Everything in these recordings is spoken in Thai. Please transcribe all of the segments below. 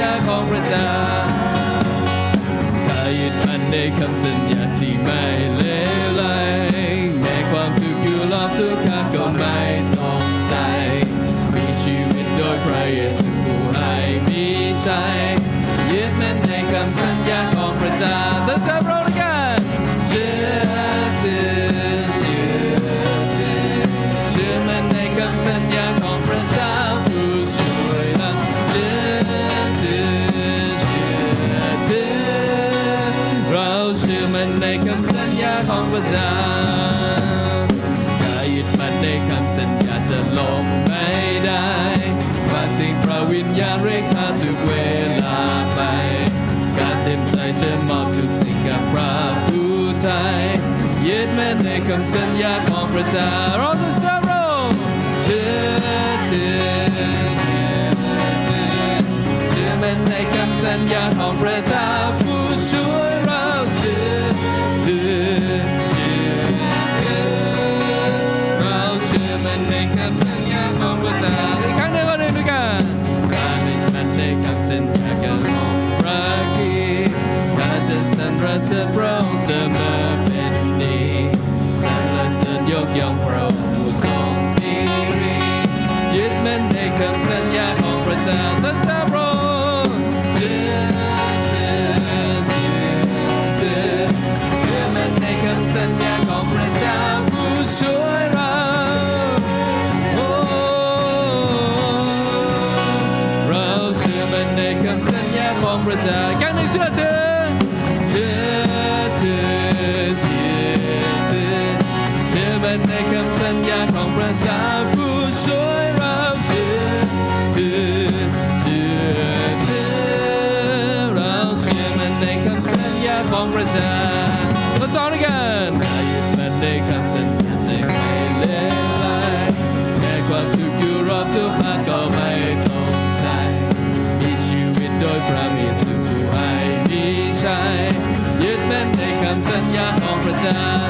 ญาของพระเจ้าข้ายืนพันในคำสัญญาที่ไม่ ประชาร้องสรเชื่อมันในคำสัญญาของพระเจ้าผู้ช่วยเราเชื่อเชื่อเชื่อเราเชื่อมันในคำสัญญาของพระเจ้าอีกครั้งหนึ่งก็หนึ่งด้วยกันเาเป็นคำสัญญาของพระกีข้าจะสรรเสริญพระองค์เสมอ chairs and several chairs, chairs, chairs. Đưa mình tay cầm sân nhà còn phải cha vui suối ra. Rose, đưa mình tay cầm sân nhà còn phải cha. Các nữ chưa time.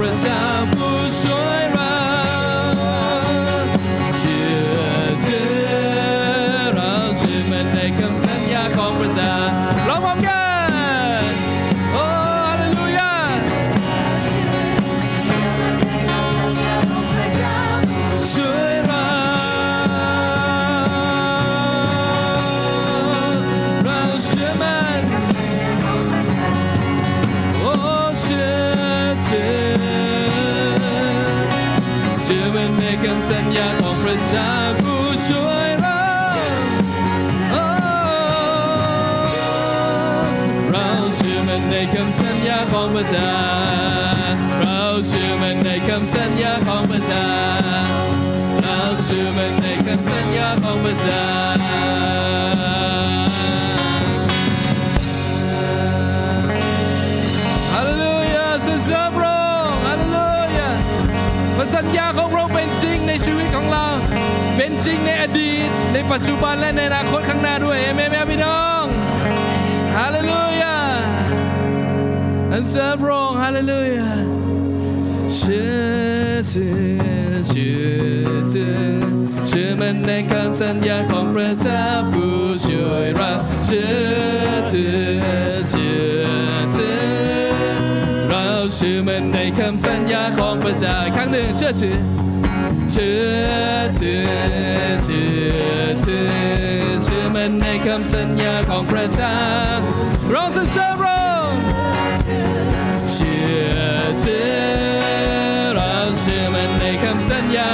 พ คำสัญญาของพระเจ้าเราเชื่อมันในคำสัญญาของพระเจ้าเราเชื่อมันในคำสัญญาของพระเจ้าฮาเลลูยาสรรเสริญพระองค์ฮาเลลูยาพระสัญญาของพระองค์เป็นจริงในชีวิตของเรา เป็นจริงในอดีต ในปัจจุบันและในอนาคตข้างหน้าด้วยเอเมนไหมพี่น้องฮาเลลูยา รรเสริญพระองค์ฮาเลลูยาชื่อถือชื่อถือชื่อมันในคำสัญญาของพระเจ้าผู้ช่วยเราชื่อถือชื่อถือเราชื่อมันในคำสัญญาของพระเจ้าครั้งหนึ่งเชื่อถือเชื่อถือเชื่อถือชื่อมันในคำสัญญาของพระเจ้าร้องสรรเสริญพ ระอเชื่อเธอเราเชื่อมันในคำสัญญา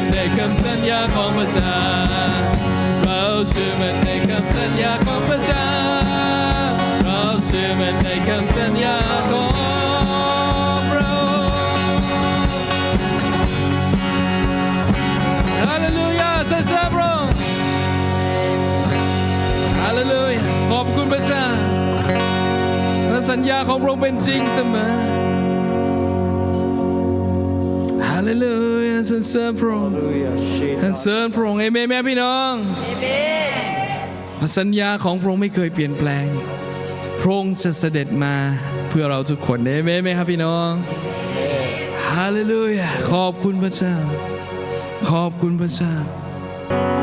มันในคำสัญญาของพระเจ้าเราเชื่อมันในคำสัญญาของพระเจ้าเราเชื่อมันในคำสัญญาของเราฮาเลลูยาสรรเสริญพระองค์ฮาเลลูยาขอบคุณพระเจ้าและสัญญาของพระองค์เป็นจริงเสมอฮาเลลูยา สรรเสริญพระองค์สรรเสริญพระองค์เอเมนไหมพี่น้องพระสัญญาของพระองค์ไม่เคยเปลี่ยนแปลง พระองค์จะเสด็จมาเพื่อเราทุกคนเอเมนไหมครับพี่น้องฮาเลลูยาขอบคุณพระเจ้า ขอบคุณพระเจ้า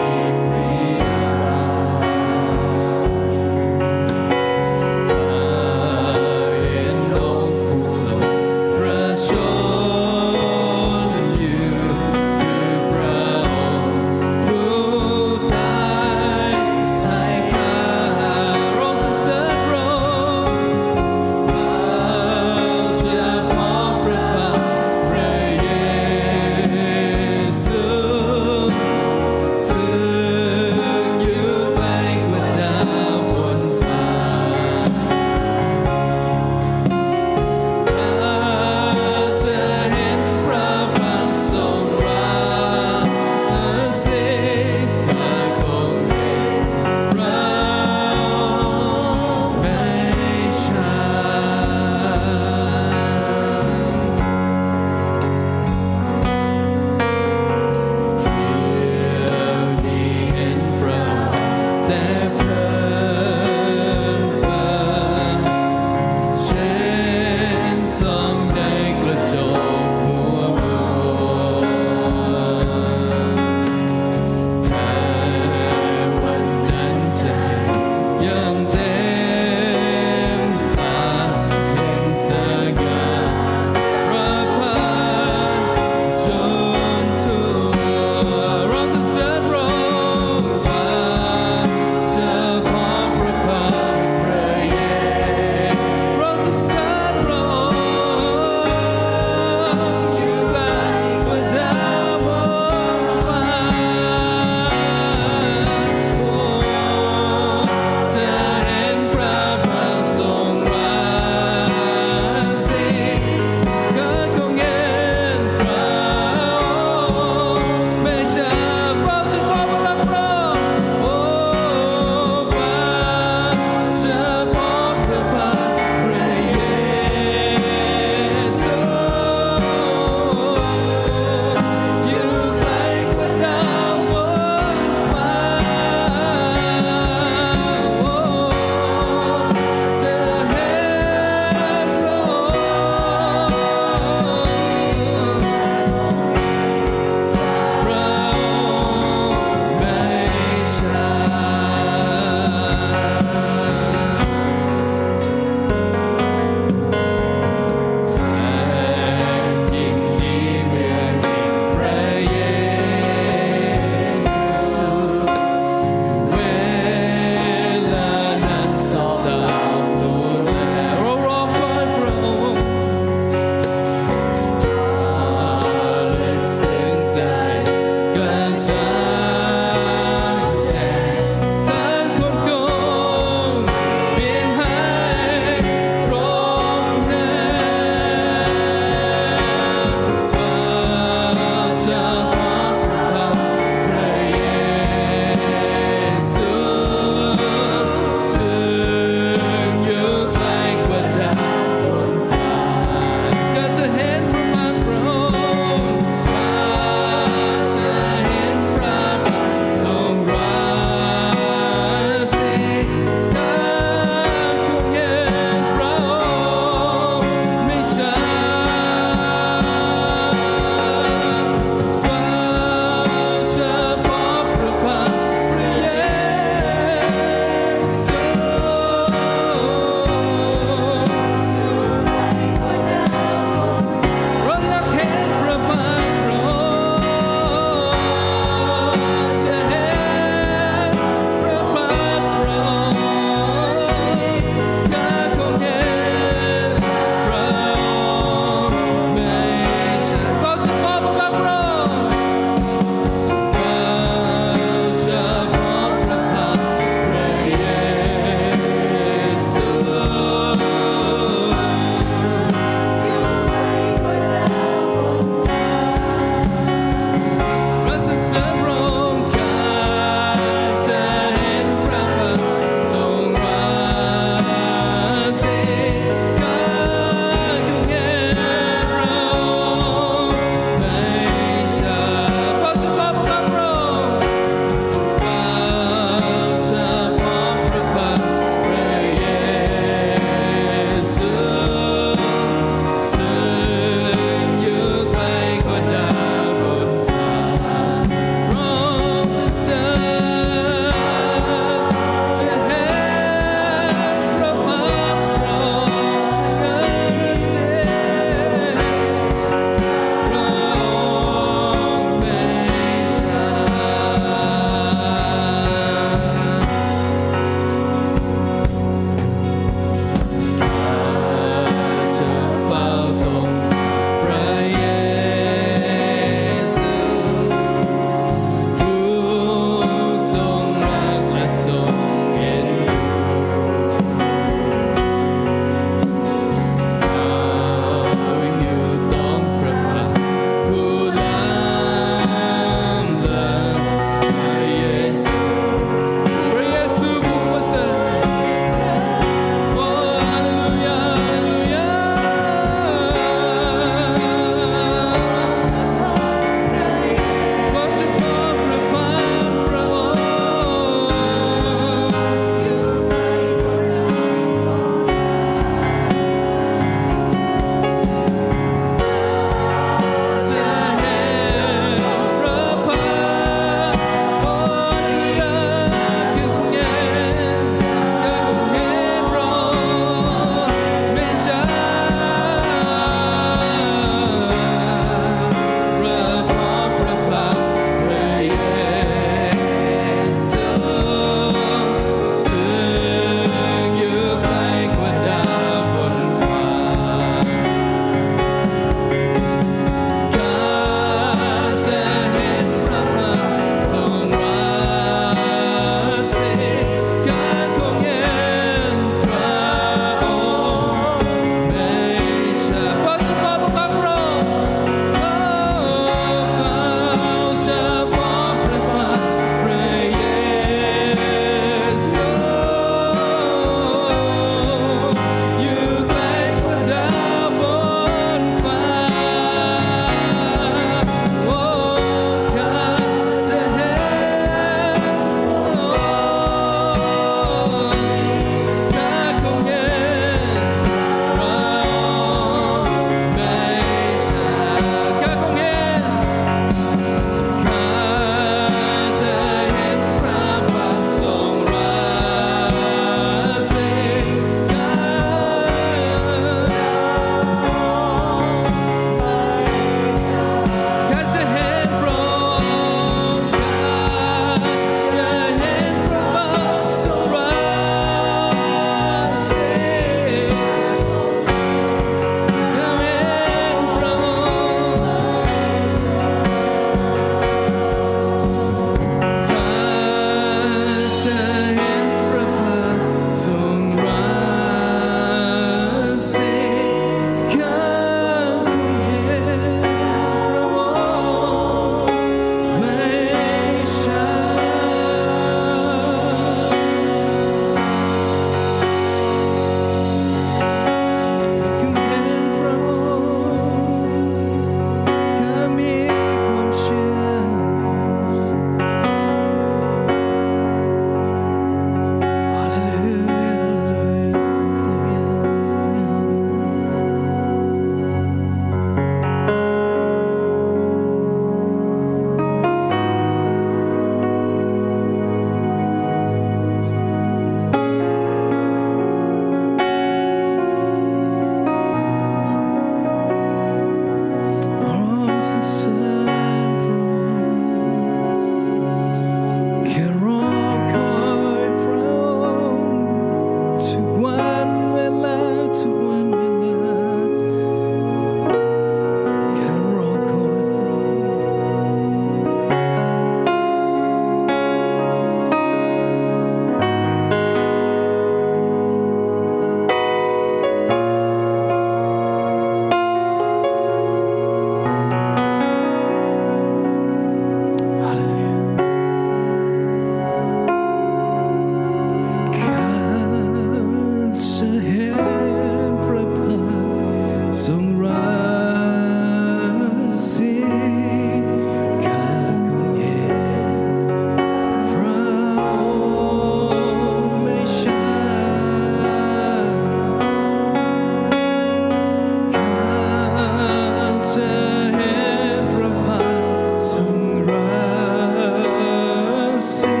see.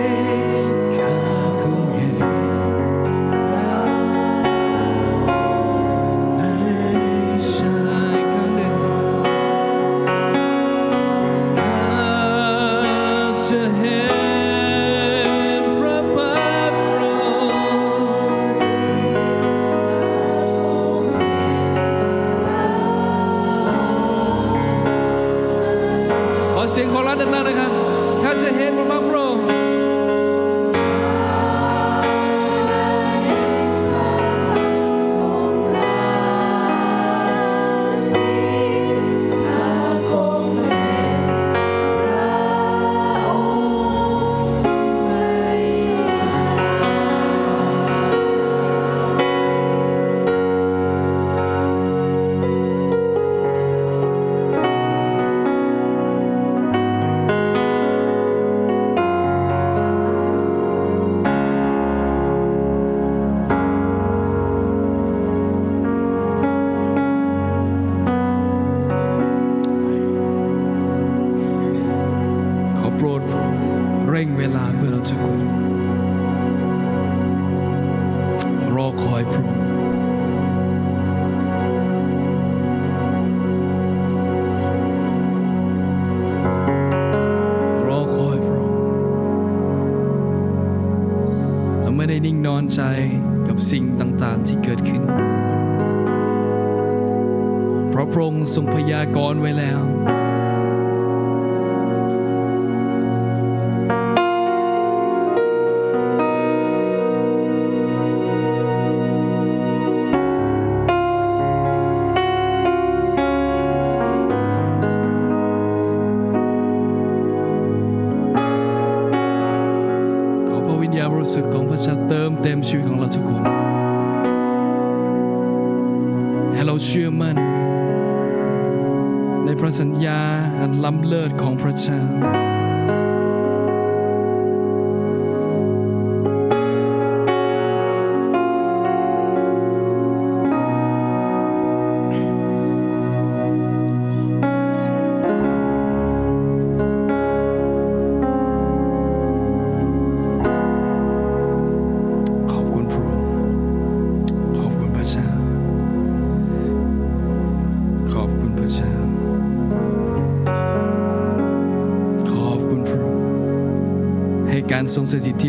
ราะพระองค์ทรงพยากรณ์ไว้แล้ว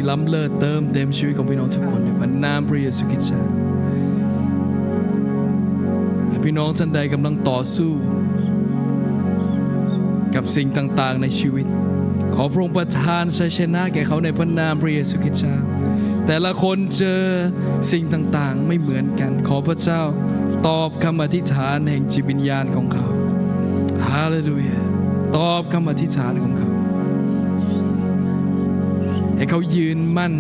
ที่ล้ำเลิศเติมเต็มชีวิตของพี่น้องทุกคนในพระนามพระเยซูคริสต์เจ้าพี่น้องท่านใดกำลังต่อสู้ กับสิ่งต่างๆในชีวิต ขอพระองค์ประทานชัยชนะแก่เขาในพระนามพระเยซูคริสต์เจ้าแต่ละคนเจอสิ่งต่างๆไม่เหมือนกัน ขอพระเจ้าตอบคำอธิษฐานแห่งจิตวิญญาณของเขาฮาเลลูยาตอบคำอธิษฐานของเขา ให้เขายืนมั่น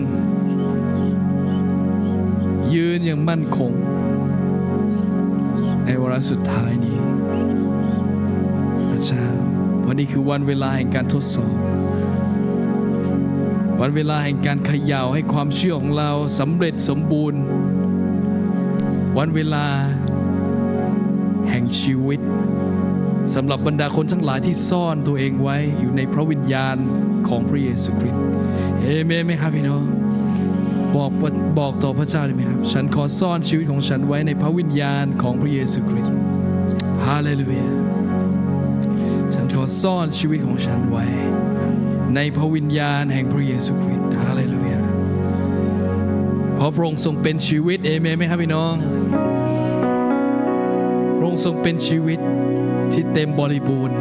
ยืนอย่างมั่นคง ในวาระสุดท้ายนี้ พระเจ้าวันนี้คือวันเวลาแห่งการทดสอบ วันเวลาแห่งการขย่าให้ความเชื่อของเราสำเร็จสมบูรณ์ วันเวลาแห่งชีวิตสำหรับบรรดาคนทั้งหลายที่ซ่อนตัวเองไว้อยู่ในพระวิญญาณของพระเยซูคริสต์ เอเมนไหมครับพี่น้องบอกบอกต่อพระเจ้าได้ไหมครับ ฉันขอซ่อนชีวิตของฉันไว้ในพระวิญญาณของพระเยซูคริสต์ฮาเลลูยาฉันขอซ่อนชีวิตของฉันไว้ ในพระวิญญาณแห่งพระเยซูคริสต์ฮาเลลูยาเพราะพระองค์ทรงเป็นชีวิตเอเมนไหมครับพี่น้องพระองค์ทรงเป็นชีวิตที่เต็มบริบูรณ์